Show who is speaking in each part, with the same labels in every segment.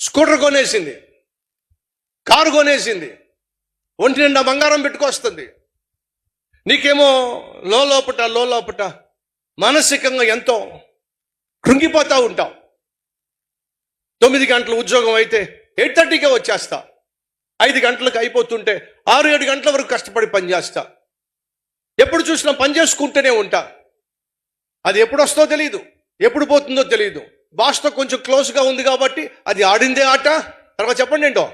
Speaker 1: Scooter కొనేసింది. Car కొనేసింది. ఒంటి నిండా బంగారం పెట్టుకొస్తుంది. నీకేమో లోపట లోపట మానసికంగా ఎంతో కృంగిపోతూ ఉంటావు. తొమ్మిది గంటల ఉద్యోగం అయితే ఎయిట్ థర్టీకే వచ్చేస్తా. ఐదు గంటలకు అయిపోతుంటే ఆరు ఏడు గంటల వరకు కష్టపడి పనిచేస్తా ఎప్పుడు చూసినా పని చేసుకుంటూనే ఉంటా. అది ఎప్పుడు వస్తుందో తెలియదు ఎప్పుడు పోతుందో తెలియదు బాస్తో కొంచెం క్లోజ్గా ఉంది కాబట్టి అది ఆడిందే ఆట. తర్వాత చెప్పండి ఏంటో?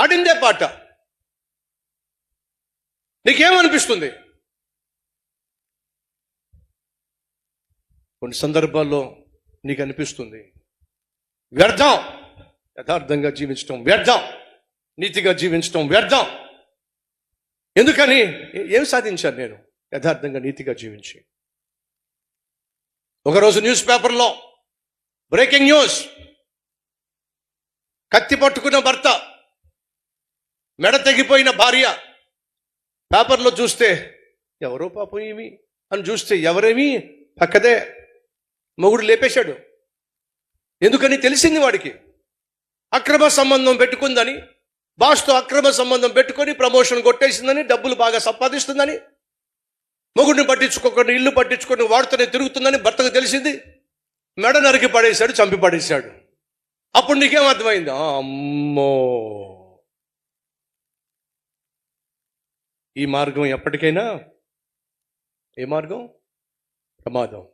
Speaker 1: ఆడిందే పాట. నీకేమనిపిస్తుంది? కొన్ని సందర్భాల్లో నీకు అనిపిస్తుంది వ్యర్థం. యథార్థంగా జీవించటం వ్యర్థం. నీతిగా జీవించటం వ్యర్థం. ఎందుకని? ఏం సాధించాను నేను? యథార్థంగా నీతిగా జీవించి. ఒకరోజు న్యూస్ పేపర్లో బ్రేకింగ్ న్యూస్. కత్తి పట్టుకున్న భర్త మెడ తెగిపోయిన భార్య. పేపర్లో చూస్తే ఎవరో పాపం ఏమి అని చూస్తే ఎవరేమి? పక్కదే. మొగుడు లేపేశాడు. ఎందుకని తెలిసింది వాడికి? అక్రమ సంబంధం పెట్టుకుందని బాస్తో అక్రమ సంబంధం పెట్టుకొని ప్రమోషన్ కొట్టేసిందని డబ్బులు బాగా సంపాదిస్తుందని. మొగుడిని పట్టించుకోకుండా ఇల్లు పట్టించుకొని వాడుతూనే తిరుగుతుందని భర్తకు తెలిసింది? మెడ నరికి పడేశాడు చంపి పడేశాడు. అప్పుడు నీకేం అర్థమైంది? అమ్మో! ఈ మార్గం ఎప్పటికైనా ఏ మార్గం? ప్రమాదం.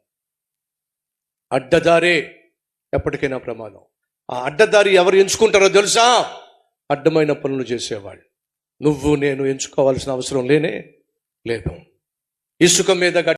Speaker 1: అడ్డదారే ఎప్పటికైనా ప్రమాదం. ఆ అడ్డదారి ఎవరు ఎంచుకుంటారో తెలుసా? అడ్డమైన పనులు చేసేవాళ్ళు. నువ్వు నేను ఎంచుకోవాల్సిన అవసరం లేనే లేదు. ఇసుక మీద